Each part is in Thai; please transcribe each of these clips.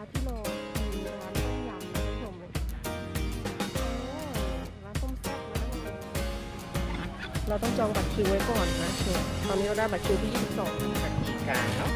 าที่รอมีร้านต้มยำนะท่านผู้ชมเลยร้านต้มแซ่บนะเราต้องจองบัตรคิวไว้ก่อนนะเนี่ยตอนนี้เราได้บัตรคิวที่ 22ผักชีกลางเนาะ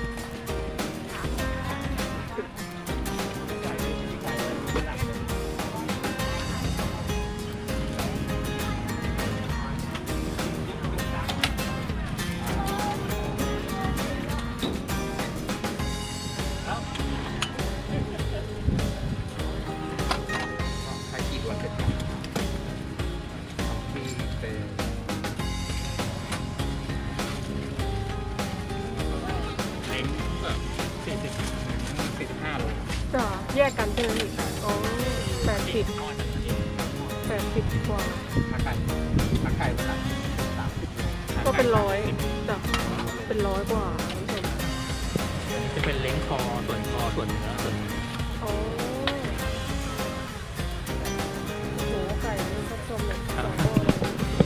ส่วนคอส่วนเนื้อส่วนอ๋อโหไก่นี่ท่านผู้ชมเนี่ยสองโล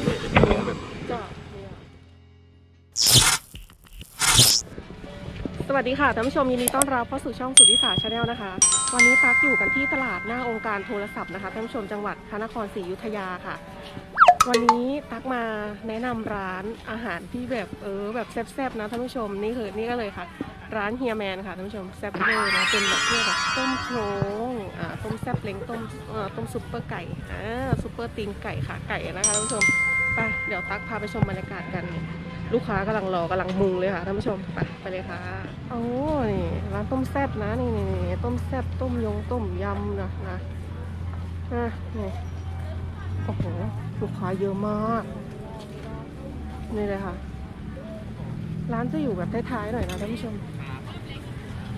เลยจะเป็นเล้งแบบจ้ะเนี่ยสวัสดีค่ะท่านผู้ชมยินดีต้อนรับเข้าสู่ช่องสุทธิสาชาแนลนะคะ วันนี้ตักอยู่กันที่ตลาดหน้าองค์การโทรศัพท์นะคะท่านผู้ชมจังหวัดพระนครศรีอยุธยาค่ะ วันนี้ตักมาแนะนำร้านอาหารที่แบบเออแบบแซ่บๆนะท่านผู้ชมนี่คือนี่ก็เลยค่ะ ร้านเฮียแมนค่ะท่านผู้ชมแซ่บเวอร์นะเป็นแบบเพื่อแบบต้มโครงอ่าต้มแซ่บเล้งต้มเอ่อต้มซุปเปอร์ไก่อ่าซุปเปอร์ตีนไก่ค่ะไก่นะคะท่านผู้ชมไปเดี๋ยวตักพาไปชมบรรยากาศกัน ลูกค้ากำลังรอกำลังมุงเลยค่ะท่านผู้ชมไปไปเลยค่ะโอ้นี่ร้านต้มแซ่บนะนี่นี่นี่ต้มแซ่บต้มยงต้มยำนะนะอะนี่โอ้โหลูกค้าเยอะมากนี่เลยค่ะ ร้านจะอยู่แบบท้ายๆหน่อยนะท่านผู้ชม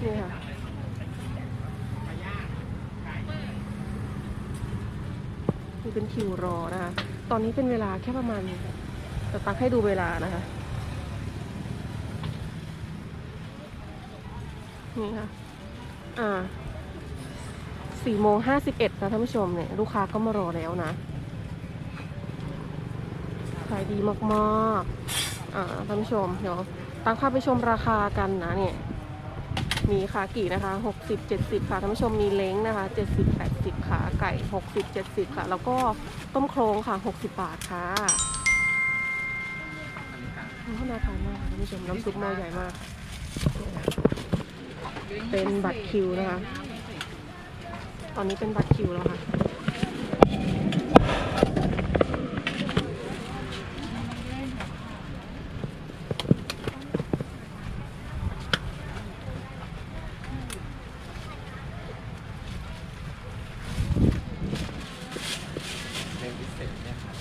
นี่ค่ะนี่เป็นคิวรอนะคะ ตอนนี้เป็นเวลาแค่ประมาณจะตักให้ดูเวลานะคะ นี่ค่ะ อ่าสี่โมงห้าสิบเอ็ดนะท่านผู้ชมเนี่ย ลูกค้าก็มารอแล้วนะขายดีมากๆ อ่าท่านผู้ชม เดี๋ยวตักพาไปชมราคากันนะเนี่ย มีขากี่นะคะ 60 70 ค่ะท่านผู้ชมมีเล้งนะคะ 70 80 ขาไก่ 60 70 ค่ะ แล้วก็ต้มโครงค่ะ 60 บาทค่ะน้ำน่าทานมากท่านผู้ชมน้ำซุปหม้อใหญ่มาก เป็นบัตรคิวนะคะ ตอนนี้เป็นบัตรคิวแล้วค่ะ เรื่องพิเศษเนี่ยครับ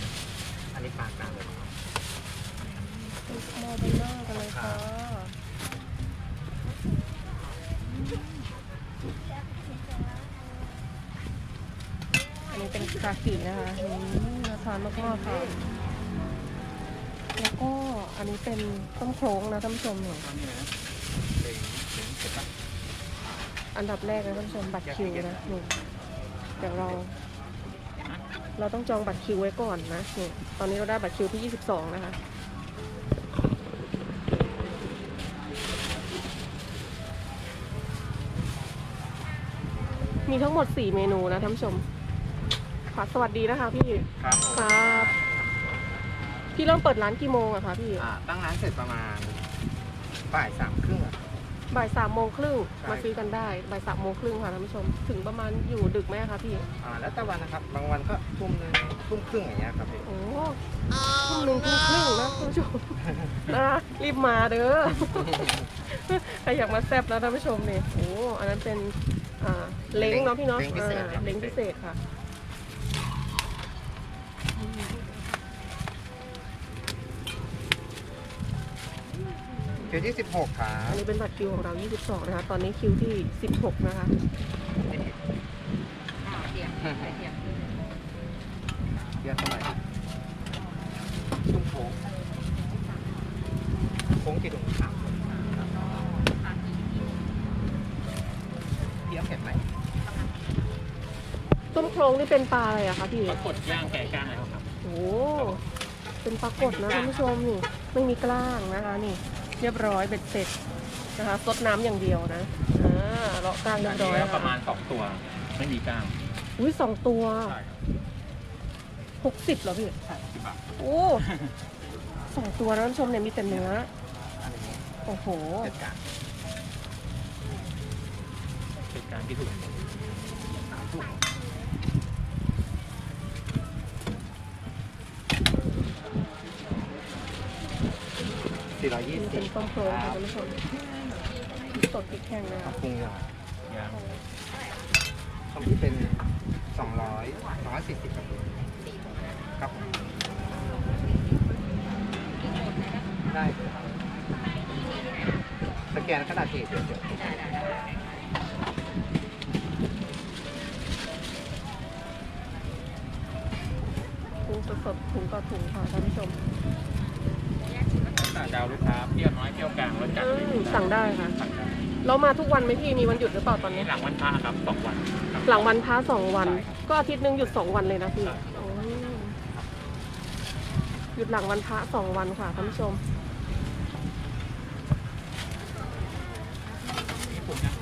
อันนี้ปลากลางเลย หม้อเบลเลอร์กันเลยค่ะ อันนี้เป็นคากินะคะอืมน่าทานมากๆค่ะ แล้วก็อันนี้เป็นต้มโครงนะท่านผู้ชมเนี่ยตอนนี้นะเล้งเล้งเสร็จปะอันดับแรกนะท่านผู้ชมบัตรคิวนะนี่เดี๋ยวเรา เราต้องจองบัตรคิวไว้ก่อนนะนี่ตอนนี้เราได้บัตรคิวที่ 22 นะคะมีทั้งหมด 4 เมนูนะท่านผู้ชม ค่ะ สวัสดีนะคะพี่ ครับผมครับพี่เริ่มเปิดร้านกี่โมงอะคะพี่ อ่าตั้งร้านเสร็จประมาณบ่ายสามครึ่งอะ บ่ายสามโมงครึ่งใช่ มาซื้อกันได้ บ่ายสามโมงครึ่งค่ะท่านผู้ชม ถึงประมาณอยู่ดึกไหมคะพี่ อ่าแล้วแต่วันนะครับ บางวันก็ทุ่มหนึงทุ่มครึ่งอย่างเงี้ยครับพี่โอ้ทุ่มหนึ่งทุ่มครึ่งนะคุณผู้ชมนะรีบมาเด้อ ใครอยากมาแซ่บแล้วท่านผู้ชมเนี่ยโอ้อันนั้นเป็นอ่าเล้งเนาะพี่เนาะเล้งพิเศษอ่าเล้งพิเศษค่ะ คิวที่สิบหกครัอับนนี้เป็นบัตรคิวของเรา 22 นะคะ ตอนนี้คิวที่ 16 นะคะเรียกเท่าไหร่ตุ้มโค้งโค้งกี่ถุงครับเทียบเผ็ดไหมต้มโครงนี่เป็นปลาอะไรอะคะพี่ ปรากฏย่างแก่กล้างแล้วครับ โอ้เป็นปลากดนะท่านผู้ชมนี่ ไม่มีกล้างนะคะนี่ เรียบร้อยเบ็ดเสร็จนะคะซดน้ำอย่างเดียวนะอ่าเรากลางเรียอับนร้นี้อยก็นะประมาคะณสองตัว ไม่มีกล้ามอุ้ยสองตัวใช่ครับหกสิบเหรอพี่ใช่สิบบาทโอ้สองตัวนะท่านผู้ชมเนี่ยมีแต่เนื้อ อะไรเงี้ยโอ้โหเจ็ดกาเป็นการที่ถูก สามถุง สี่ร้อยยี่นี่สิเป็นบต้มโครงค่ะท่านผู้ชมพริกสดพริกแห้งนะครัคะบปรุงอย่างยางของพี่เป็นสองร้อยสองร้อยสี่สิบครับครับผมได้ครับสแกนกระดาษเทเดี๋ยวเดี๋ยวปรุงสดๆถุงต่อถุงค่ะท่านผู้ชม เปรี้ยวน้อยเปรี้ยวกลางรสจัดอืมสั่งได้ค่ะ สั่งได้เรามาทุกวันไหมพี่มีวันหยุดหรือเปล่าตอนนี้ นี่หลังวันพระครับสองวันครับ หลังวันพระสองวัน ใช่ครับก็อาทิตย์หนึงหยุดสองวันเลยนะพี่ใช่อ๋อหยุดหลังวันพระสองวันค่ะท่านผู้ชม ญี่ปุ่นนะ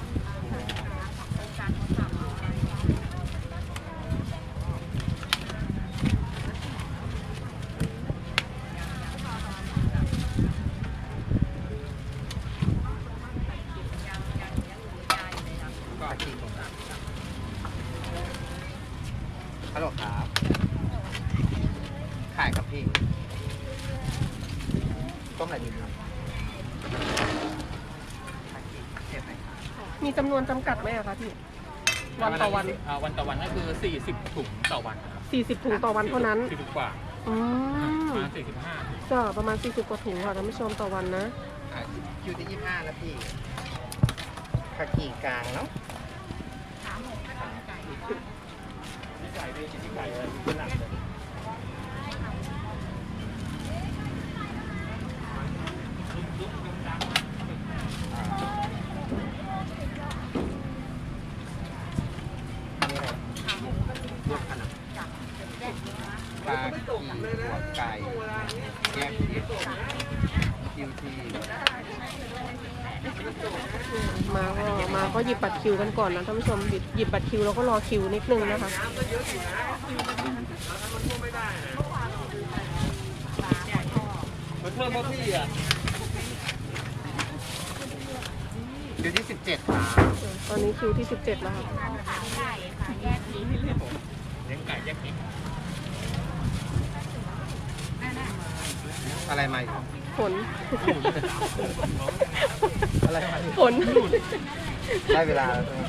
ก็อาชีพผม ฮัลโหลครับ ขายครับพี่ ต้มอะไรดีครับเผ็ดไหมครับมีจำนวนจำกัดไหมอะคะพี่ วันต่อวันอ่าวันต่อวันก็คือ 40ถุงต่อวันครับ40 ถุงต่อวันเท่านั้นสี่สิบกว่าอืมประมาณสี่สิบห้าจะประมาณ 40 กว่าถุงค่ะท่านผู้ชมต่อวันนะอะคิวที่ยี่ห้าแล้วพี่คากีกลางเนาะที่ไก่ด้วยที่ไก่ เลยเป็นหลักเลย อันนี้อะไรลวกขนาดปลากีหัวไก่แยกคิวที มา ก็มาก็หยิบบัตรคิวกันก่อนนะท่านผู้ชมหยิบหยิบบัตรคิวแล้วก็รอคิวนิดนึงนะคะมาเพิ่มพ่อพี่อะคิวที่สิบเจ็ดครับตอนนี้คิวที่17แล้วค่ะเลี้ยงไก่แยกกินอะไรมาอีกฝน อะไรมาอีกฝน ได้เวลาแล้วใช่ไหม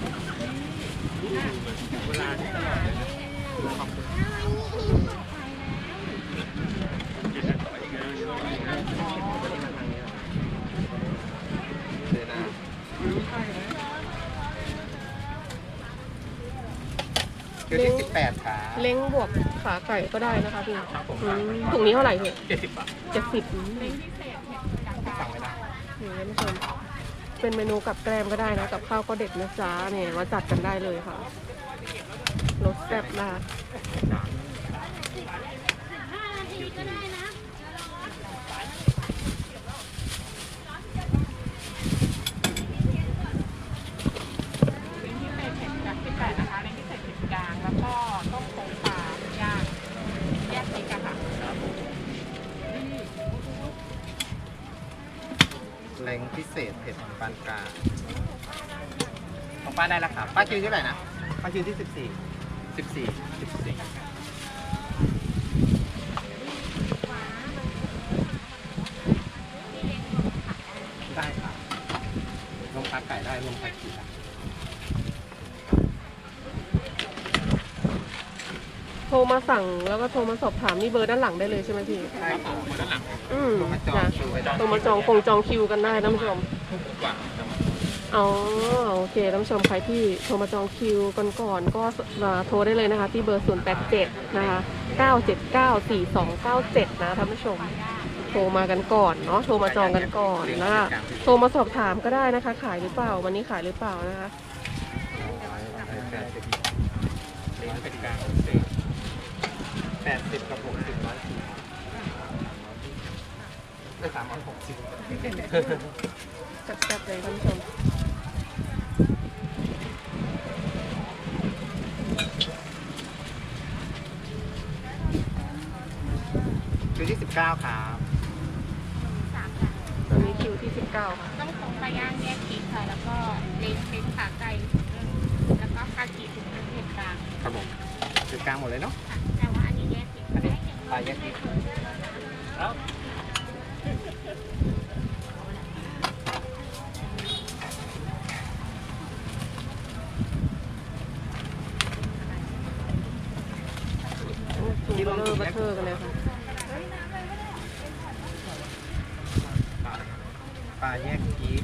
เวลาที่ตลอดเลยนะกินแต่ต่ออีกแล้วเดี๋ยวนะคิวที่สิบแปดครับเล้งบวกขาไก่ก็ได้นะคะพี่ครับผม อืมถุงนี้เท่าไหร่พี่เจ็ดสิบบาทเจ็ดสิบอืมสั่งไม่ได้นี่ท่านผู้ชม เป็นเมนูกับแกล้มก็ได้นะ กับข้าวก็เด็ดนะจ๊ะเนี่ยมาจัดกันได้เลยค่ะรสแซ่บมากที่แปดนะคะในพิเศษผิดกลาง แล้วก็ต้มโค้งปลาย่างแยกพริกอะค่ะ เล้งพิเศษเผ็ดปานกลางของ ป้าได้แล้วครับป้าคิวที่เท่าไหร่นะป้าคิวที่สิบสี่สิบสี่สิบสี่ได้ครับลงพักไก่ได้ลงพักกี่ได้โทรมาสั่งแล้วก็โทรมาสอบถามนี่เบอร์ด้านหลังได้เลยใช่ไหมพี่ใช่ครับหมดแล้วหลังอืมลงมาจองจ้ะคิวไว้ได้ โทรมาจองคงจองคิวกันได้ท่านผู้ชมกว่าจะมา อ๋อโอเคท่านผู้ชมใครที่โทรมาจองคิวกันก่อนก็มาโทรได้เลยนะคะ ที่เบอร์ 087 นะคะ 979 4297 นะท่านผู้ชม โทรมากันก่อนเนาะโทรมาจองกันก่อนนะคะโทรมาสอบถามก็ได้นะคะ ขายหรือเปล่า วันนี้ขายหรือเปล่านะคะแปดสิบเลี้ยงเป็นกลางเศษแปดสิบกับหกสิบร้อยสี่ได้สามร้อยหกสิบแซ่บๆเลยท่านผู้ชม เก้าครับสามค่ะตอนนี้คิวที่ 19 ค่ะ ต้องคงปลาย่างแยกพริกค่ะ แล้วก็เล้งเล้งขาไก่แล้วก็คากีถุงนึงเผ็ดกลางครับผมคือกลางหมดเลยเนาะค่ะแต่ว่าอันนี้แยกพริกอันนี้ปลาแยกพริกแล้วถุงเบลเลอร์บัตเทอร์กันเลยค่ะ ปลา ปลาแยกพริก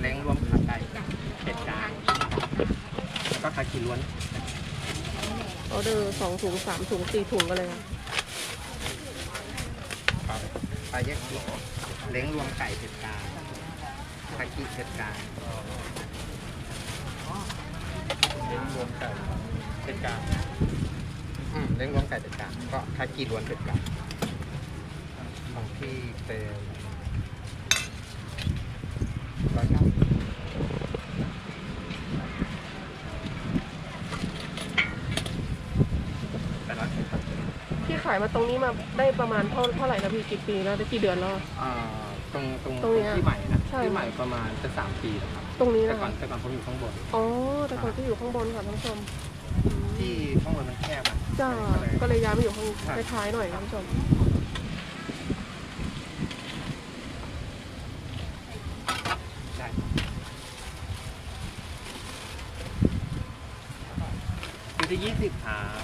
เล้งรวมขาไก่เป็ดกลางแล้วก็คากิล้วนออเดอร์สองถุงสามถุงสี่ถุงกันเลยค่ะปลาแยกพริกเล้งรวมไก่เป็ดกลางคากิเป็ดกลางเน้นรวมไก่เป็นกลางอืมเล้งรวมไก่เป็ดกลางก็คากิล้วนเป็ดกลางของพี่เป็นร้อยเก้าแปดร้อยสิบครับ พี่ขายมาตรงนี้มาได้ประมาณเท่าเท่าไหร่นะพี่กี่ปีแล้วได้กี่เดือนแล้วอะอ่าตรงตรงตรงเนี้ยที่ใหม่นะใช่ ที่ใหม่ประมาณจะสามปีแล้วครับตรงนี้แต่นะก่อคะนแต่ก่อนผมอยู่ข้างบน อ๋อแต่ก่อนที่อยู่ข้างบนค่ะท่านผู้ชมอืมที่ข้างบนมันแคบอะจ้าก็เลย ก็เลยย้ายมาอยู่ข้างครับท้ายๆหน่อยท่านผู้ชม ได้อยู่ที่ยี่สิบครับ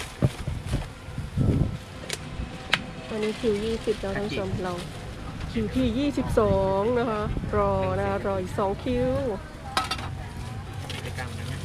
อั นนี้คิวยี่สิบแล้วท่านผู้ชมเราคิวที่ยี่สิบสองนะคะ รอนะคะรออีกสองคิว ในกลางนั้นนะ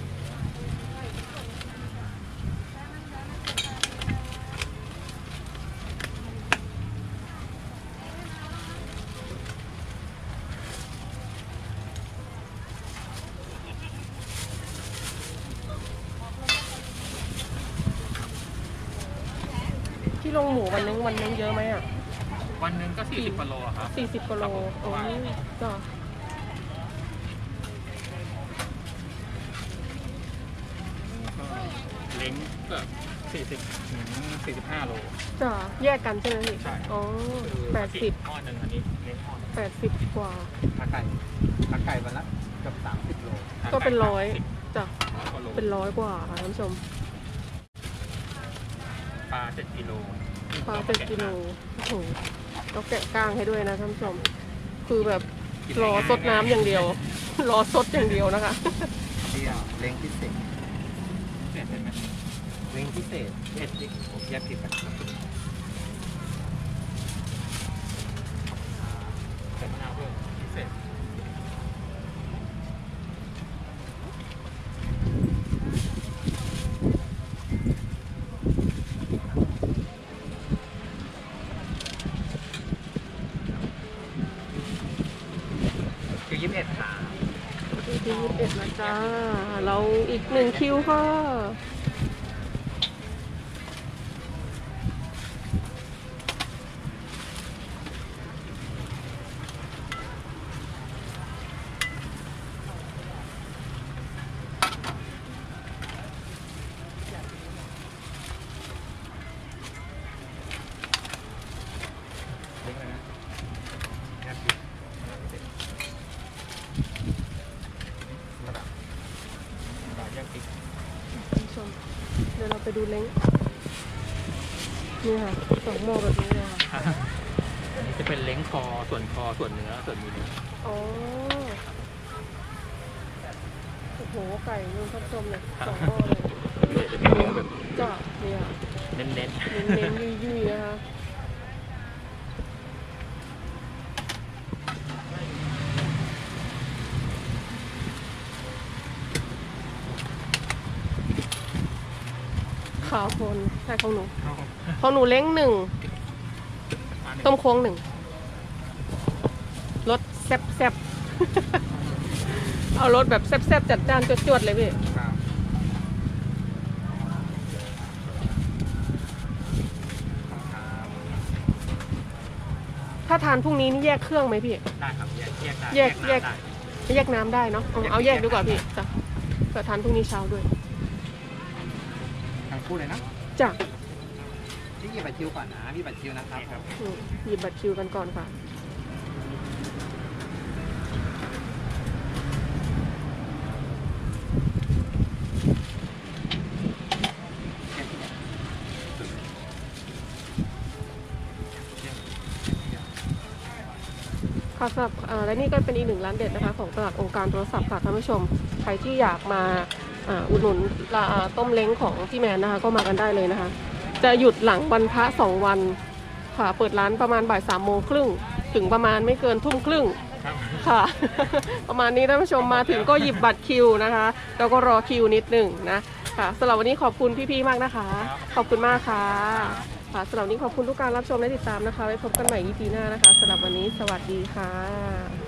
ที่ ลงหมูวันนึงวันนึงเยอะไหมอะวันหนึ่งก็ 40กิโลอะครับ สี่สิบกิโลโอ้ยจ้าก็เล้งก็40ถึง45โลจ้าแยกกันใช่ไหมพี่ใช่ อ๋อแปดสิบทอดหนึ่งอันนี้เล้งทอดแปดสิบกว่า ขาไก่ขาไก่วันละเกือบสามสิบโล ก็เป็นร้อย30จ้ะร้อยกว่าโลเป็นร้อยกว่าค่ะท่านผู้ชมป ลา7กิโลปลาเป็นกิโลโอ้โหต้องแกะก้างให้ด้วยนะท่านผู้ชม คือแบบรอสดน้ำอย่างเดียว รอสดอย่างเดียวนะคะเที่ยวเล้งพิเศษเสร็จไหมเล้งพิเศษเผ็ดดิผมแยกผิดกันครับ เสร็จมะนาวเพิ่มพิเศษ คือยี่สิบเอ็ดขา ที่ยี่สิบเอ็ดนะจ้า เรา อีกหนึ่งคิวค่ะ เล้งอะไรนะแยกผิดระดับ ปลาย่างพริก ท่านผู้ชม เดี๋ยวเราไปดูเล้งนี่ค่ะสองหม้อแบบนี้เลยค่ะอันนี้จะเป็นเล้งคอส่วนคอส่วนเนื้อส่วนมีเนื้ออ๋อโอ้โหไก่นุ่มท่านผู้ชมเนี่ยสองหม้อเลยเดี๋ยวจะเป็นเนื้อแบบจ้าเนี่ยเน้นเน้นๆยุ่ยๆนะคะ ขาวคนใช่ของหนูๆของหนูเล้งหนึ่งปลาหนึ่งต้มโค้งหนึ่งรสแซ่บแซ่บเอารสแบบแซ่บแซ่บจัดจ้านจวดๆเลยพี่ครับครับถ้าทานพรุ่งนี้นี่แยกเครื่องไหมพี่ ได้ครับ แยกแยกได้แยกแยกได้แยกน้ำได้เนาะเอาเอาแยกดีกว่าพี่จ้ะเผื่อทานพรุ่งนี้เช้าด้วยทั้ง คู่เลยนะจ้ะพี่หยิบบัตรคิวก่อนนะพี่บัตรคิวนะครับอืมหยิบบัตรคิวกันก่อนค่ะ ค่ะสำหรับเอ่อและนี่ก็เป็นอีกหนึ่งร้านเด็ดนะคะ ของตลาดองค์การโทรศัพท์ค่ะท่านผู้ชม ใครที่อยากมา อ่าอุดหนุนร้านอ่าต้มเล้งของพี่แมนนะคะ ก็มากันได้เลยนะคะ จะหยุดหลังวันพระสองวันค่ะ เปิดร้านประมาณบ่ายสามโมงครึ่งถึงประมาณไม่เกินทุ่มครึ่งครับค่ะ ประมาณนี้ท่านผู้ชมมาถึงก็หยิบบัตรคิวนะคะ แล้วก็รอคิวนิดหนึ่งนะค่ะสำหรับวันนี้ขอบคุณพี่ๆมากนะคะ ขอบคุณมากค่ะค่ะสำหรับวันนี้ขอบคุณทุกการรับชมและติดตามนะคะไว้พบกันใหม่ EP หน้านะคะสำหรับวันนี้สวัสดีค่ะ